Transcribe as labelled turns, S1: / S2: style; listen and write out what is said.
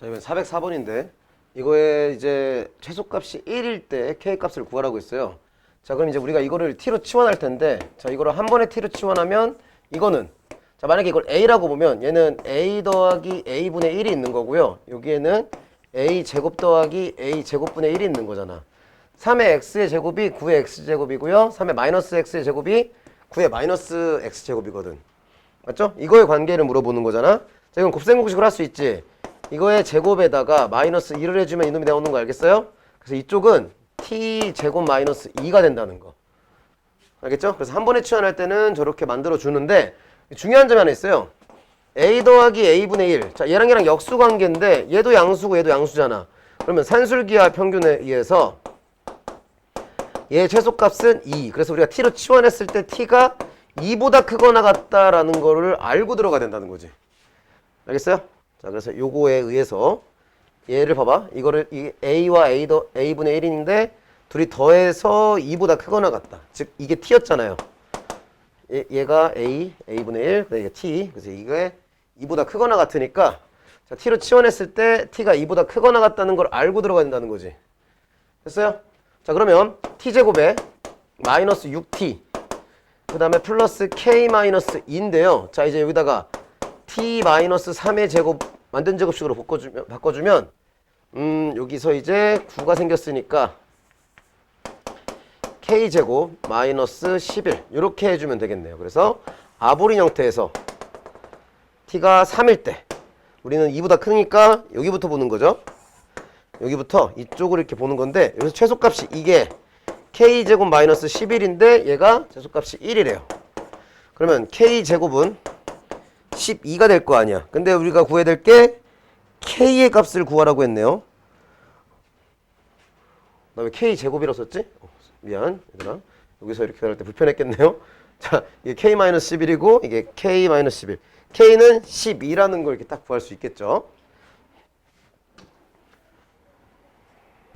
S1: 자, 이번 404번인데 이거에 이제 최소값이 1일 때 k 값을 구하라고 했어요. 자, 그럼 이제 우리가 이거를 t로 치환할 텐데 자, 이거를 한 번에 t로 치환하면 이거는 자, 만약에 이걸 a라고 보면 얘는 a 더하기 a분의 1이 있는 거고요. 여기에는 a 제곱 더하기 a 제곱분의 1이 있는 거잖아. 3의 x의 제곱이 9의 x제곱이고요. 3의 마이너스 x의 제곱이 9의 마이너스 x제곱이거든. 맞죠? 이거의 관계를 물어보는 거잖아. 자, 이건 곱셈 공식으로 할 수 있지. 이거의 제곱에다가 마이너스 1을 해주면 이놈이 나오는 거 알겠어요? 그래서 이쪽은 t 제곱 마이너스 2가 된다는 거. 알겠죠? 그래서 한 번에 치환할 때는 저렇게 만들어 주는데 중요한 점이 하나 있어요. a 더하기 a분의 1. 자, 얘랑 얘랑 역수 관계인데 얘도 양수고 얘도 양수잖아. 그러면 산술기하 평균에 의해서 얘 최소값은 2. 그래서 우리가 t로 치환했을 때 t가 2보다 크거나 같다라는 거를 알고 들어가야 된다는 거지. 알겠어요? 자, 그래서 요거에 의해서 얘를 봐봐. 이거를 이 a와 a 더 a분의 1인데 둘이 더해서 2보다 크거나 같다. 즉 이게 t였잖아요. 얘, 얘가 a, a분의 1, 그다음에 이게 t. 그래서 이게 2보다 크거나 같으니까 자, t로 치환했을 때 t가 2보다 크거나 같다는 걸 알고 들어가야 된다는 거지. 됐어요? 자, 그러면 t제곱에 마이너스 6t 그 다음에 플러스 k 마이너스 2인데요. 자, 이제 여기다가 t 마이너스 3의 제곱 만든 제곱식으로 바꿔주면, 바꿔주면 음, 여기서 이제 9가 생겼으니까 k제곱 마이너스 11 이렇게 해주면 되겠네요. 그래서 아보린 형태에서 t가 3일 때 우리는 2보다 크니까 여기부터 보는 거죠. 여기부터 이쪽으로 이렇게 보는 건데 여기서 최소값이 이게 k제곱 마이너스 11인데 얘가 최소값이 1이래요. 그러면 k제곱은 12가 될 거 아니야. 근데 우리가 구해야 될 게 k의 값을 구하라고 했네요. 나왜 k제곱이라고 썼지? 어, 미안 얘들아. 여기서 이렇게 할 때 불편했겠네요. 자, 이게 k-11이고 이게 k-11. k는 12라는 걸 이렇게 딱 구할 수 있겠죠.